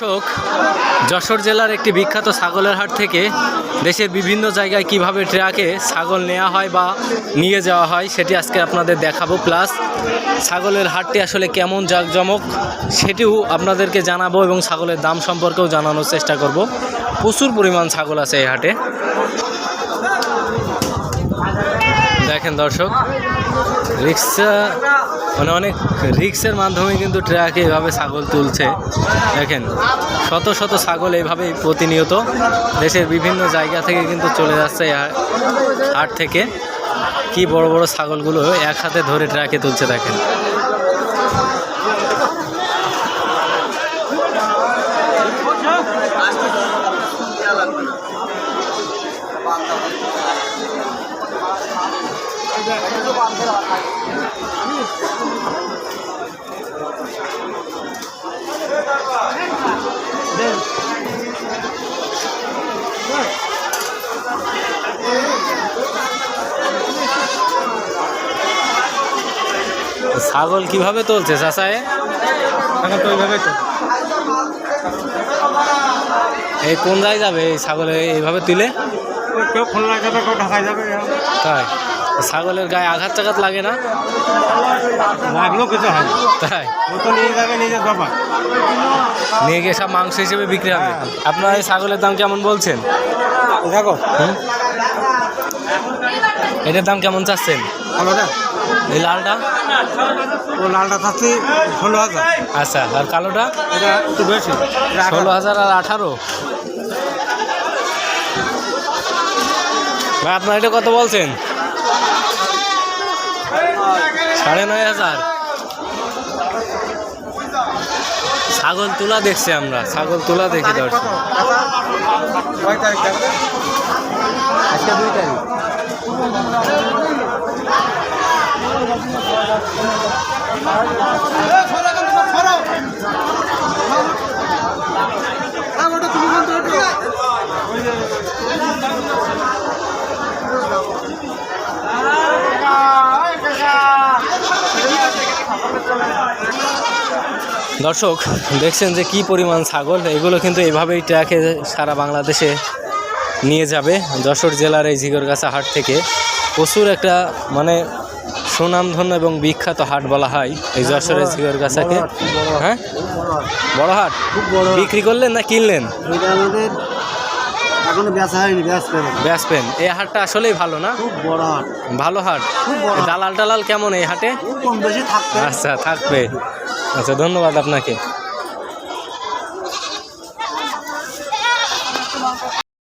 দর্শক, যশোর জেলার একটি বিখ্যাত ছাগলের হাট থেকে দেশের বিভিন্ন জায়গায় কীভাবে ট্রাকে ছাগল নেওয়া হয় বা নিয়ে যাওয়া হয় সেটি আজকে আপনাদের দেখাবো। প্লাস ছাগলের হাটটি আসলে কেমন জাঁকজমক সেটিও আপনাদেরকে জানাব এবং ছাগলের দাম সম্পর্কেও জানানোর চেষ্টা করব। প্রচুর পরিমাণ ছাগল আছে এই হাটে। দেখেন দর্শক, রিক্সা মানে অনেক রিক্সের মাধ্যমে কিন্তু ট্রাকে এভাবে ছাগল তুলছে। দেখেন, শত শত ছাগল এইভাবেই প্রতিনিয়ত দেশের বিভিন্ন জায়গা থেকে কিন্তু চলে যাচ্ছে আট থেকে। কি বড় বড় ছাগলগুলো এক হাতে ধরে ট্রাকে তুলছে দেখেন। ছাগল কীভাবে তুলছে চাষায় এখন তো ওইভাবে এই কোন জায়গায় যাবে এই ছাগলে? এইভাবে তুলে? কেউ খোলা যাবে কেউ ঢাকায় যাবে। তাই? ছাগলের গায়ে আঘাত টাঘাত লাগে না। লাগলেও কিছু হয় তাই। ও তো নিয়ে যাবে নিজে জমা নিয়ে গিয়ে সব মাংস হিসেবে বিক্রি হবে। আপনার এই ছাগলের দাম কেমন বলছেন? দেখো? এটার দাম কেমন চাচ্ছেন? কালোটা এই লালটা? ও লালটা থাকছে ষোলো হাজার। আচ্ছা আর কালোটা? এটা একটু বেশি। ষোলো হাজার আর আঠারো? ভাই আপনার এটা কত বলছেন? সাড়ে নয় হাজার। ছাগল তোলা দেখছি আমরা ছাগল তোলা দেখি দর্শক। আজকে দুই তারিখ। দর্শক দেখছেন যে কি পরিমাণ ছাগল? এগুলো কিন্তু এভাবেই ট্র্যাকে সারা বাংলাদেশে নিয়ে যাবে। যশোর জেলার এই ঝিগরগাছা হাট থেকে প্রচুর একটা মানে সুনামধন্য এবং বিখ্যাত হাট বলা হয় এই যশোরের ঝিগরগাছাকে। হ্যাঁ? বড় হাট। বিক্রি করলেন না কিনলেন? এখনও হয়নি এই হাটটা আসলেই ভালো না? খুব বড় হাট। ভালো হাট। দালাল টালাল কেমন এই হাটে? কম বেশি থাকবে। আচ্ছা থাকবে। আচ্ছা ধন্যবাদ আপনাকে।